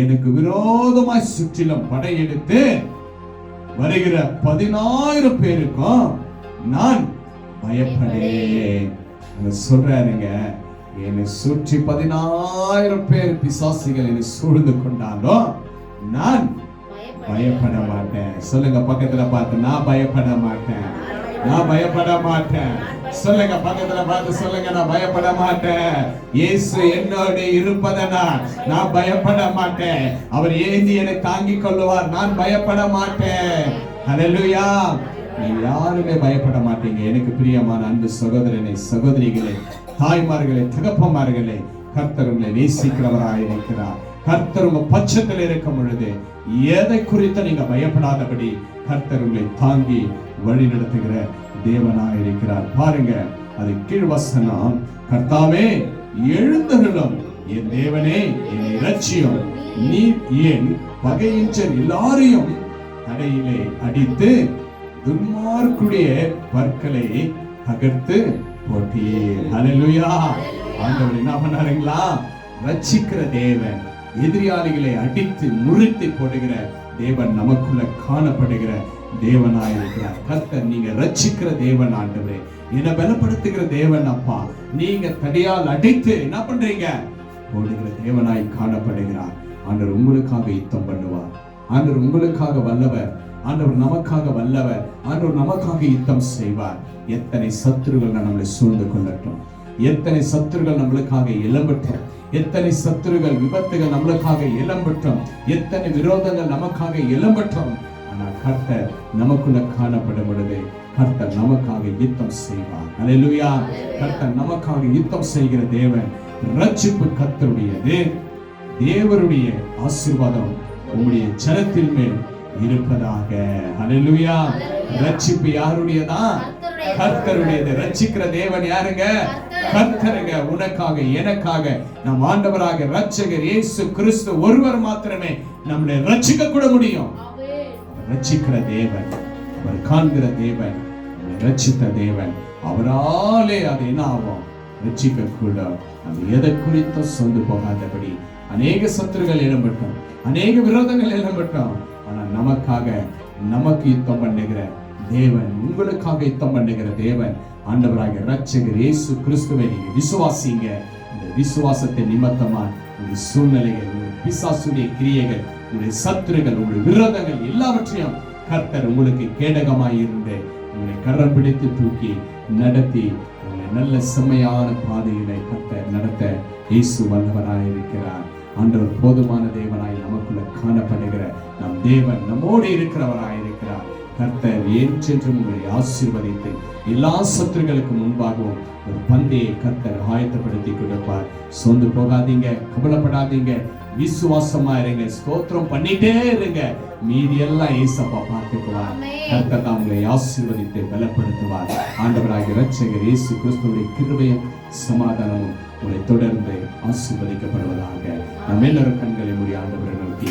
எனக்கு விரோதமாய் சுற்றிலும் படையெடுத்து வருகிற பதினாயிரம் பேருக்கும் நான் பயப்படேன். சொல்றாருங்க என்னை சுற்றி பதினாயிரம் பேர் பிசாசிகள் என்னை சூழ்ந்து கொண்டாலும் நான் பயப்பட மாட்டேன். சொல்லுங்க பக்கத்துல பார்த்து நான் பயப்பட மாட்டேன். நான் பயப்பட மாட்டேன். சொல்லுங்க பக்கத்துல பார்த்து சொல்லுங்க நான் பயப்பட மாட்டேன். இயேசு என்னோட இருப்பதனா நான் பயப்பட மாட்டேன். அவர் ஏந்தி என்னை தாங்கிக் கொள்ளுவார் நான் பயப்பட மாட்டேன். ஹalleluya யாருமே பயப்பட மாட்டீங்க. எனக்கு பிரியமான அன்பு சகோதரனை சகோதரிகளே தாய்மார்களே தகப்பமார்களே கர்த்தர் உங்களை நேசிக்கிறவராய் இருக்கிறார். கர்த்தர் உங்க பட்சத்தில் இருக்கும் பொழுது எதை குறித்து நீங்க பயப்படாதபடி கர்த்தர் உங்களை தாங்கி வழி நடத்துகிற தேவனா இருக்கிறார். பாருங்க அது கீழ்வசனம் கர்த்தாவே எழுந்தருளும். என் தேவனே என் இலட்சியம் நீ என் பகையின்றர் எல்லாரையும் தடையிலே அடித்து துன்மார்க்குடைய பற்களை தகர்த்து போட்டியே அலலுயா ஆண்டவர் என்ன பண்ணாருங்களா? ரட்சிக்கிற தேவன் எதிரியாளிகளை அடித்து முறித்து போடுகிற தேவன் நமக்குள்ள காணப்படுகிற தேவனாய் இருக்கிறார் கர்த்தர் நீங்க ரட்சிக்கிற தேவன் ஆண்டவரே. என்னை பலப்படுத்துகிற தேவன் அப்பா. நீங்க தடியால் அடித்து என்ன பண்றீங்க? ஓடுகிற தேவனாய் காணப்படுகிறார். ஆண்டவர் உங்களுக்காக யுத்தம் பண்ணுவார். ஆண்டவர் உங்களுக்காக வல்லவர். ஆண்டவர் நமக்காக வல்லவர். ஆண்டவர் நமக்காக யுத்தம் செய்வார். எத்தனை சத்துருகள் நம்மளை சூழ்ந்து கொள்ளட்டும். எத்தனை சத்துருகள் நம்மளுக்காக இளம்பட்டும் எத்தனை சத்துருகள் விபத்துகள் நம்மளுக்காக இளம்பட்டும் எத்தனை விரோதங்கள் நமக்காக இளம்பட்டும் ஆனால் கர்த்தர் நமக்குள்ள காணப்படும் பொழுது கர்த்தர் நமக்காக யுத்தம் செய்வார். அலையிலுயா கர்த்தர் நமக்காக யுத்தம் செய்கிற தேவன் ரட்சிப்பு கர்த்தருடையது. தேவருடைய ஆசீர்வாதம் உங்களுடைய ஜனத்தில் மேல் இருப்பதாக. அலையிலுயா ரட்சிப்பு யாருடையதா? கர்த்தருடையது. ரட்சிக்கிற தேவன் யாருங்க? கர்த்தருங்க. உனக்காக எனக்காக நம் ஆண்டவராக ரட்சகர் இயேசு கிறிஸ்து ஒருவர் மாத்திரமே நம்மளை ரட்சிக்க கூட முடியும். ரட்சிக்கிற தேவன் அவர் காண்கிற தேவன் ரட்சித்த தேவன். அவராலே அது என்ன ஆகும்? ரட்சிக்க கூட அது எதை குறித்தும் சொந்து போகாதபடி. அநேக சத்துருகள் இடம்பட்டோம் அநேக விரோதங்கள் இடம்பட்டோம் ஆனா நமக்காக நமக்கு யுத்தம் பண்ணுகிற தேவன் உங்களுக்காக யுத்தம் பண்ணுகிற தேவன் ஆண்டவராக ரட்சகர் இயேசு கிறிஸ்துவை நீங்க விசுவாசிங்க. இந்த விசுவாசத்தை நிமித்தமா உங்க சூழ்நிலைகள் பிசாசுடைய கிரியைகள் உங்களுடைய சத்துருகள் உங்களுடைய விரோதங்கள் எல்லாவற்றையும் கர்த்தர் உங்களுக்கு கேடகமாய் இருந்து உங்களை கரம் பிடித்து தூக்கி நடத்தி உங்களை நல்ல செம்மையான பாதையிலே கர்த்தர் நடத்த இயேசு வல்லவராய் இருக்கிறார். ஆண்டவர் போதுமான தேவனாய் நமக்குள்ள காணப்படுகிற நம் தேவன் நம்மோடு இருக்கிறவராய் கர்த்தர் என்றென்றும் உங்களை ஆசீர்வதித்து எல்லா சத்துருகளுக்கு முன்பாகவும் ஒரு பந்தையை கர்த்தர் ஆயத்தப்படுத்தி கொடுப்பார். சோர்ந்து போகாதீங்க கவலைப்படாதீங்க விசுவாசமா இருங்க ஸ்தோத்திரம் பண்ணிட்டே இருங்க. மீதி எல்லாம் ஏசப்பா பார்த்துக்குவார். கர்த்தர் தான் உங்களை ஆசீர்வதித்து பலப்படுத்துவார். ஆண்டவராகிய இரட்சகர் இயேசு கிறிஸ்துவுடைய கிருபையும் சமாதானமும் உங்களை தொடர்ந்து ஆசீர்வதிக்கப்படுவதாக. நம்ம எல்லாரும் கண்களை மூடி ஆண்டவரை நோக்கி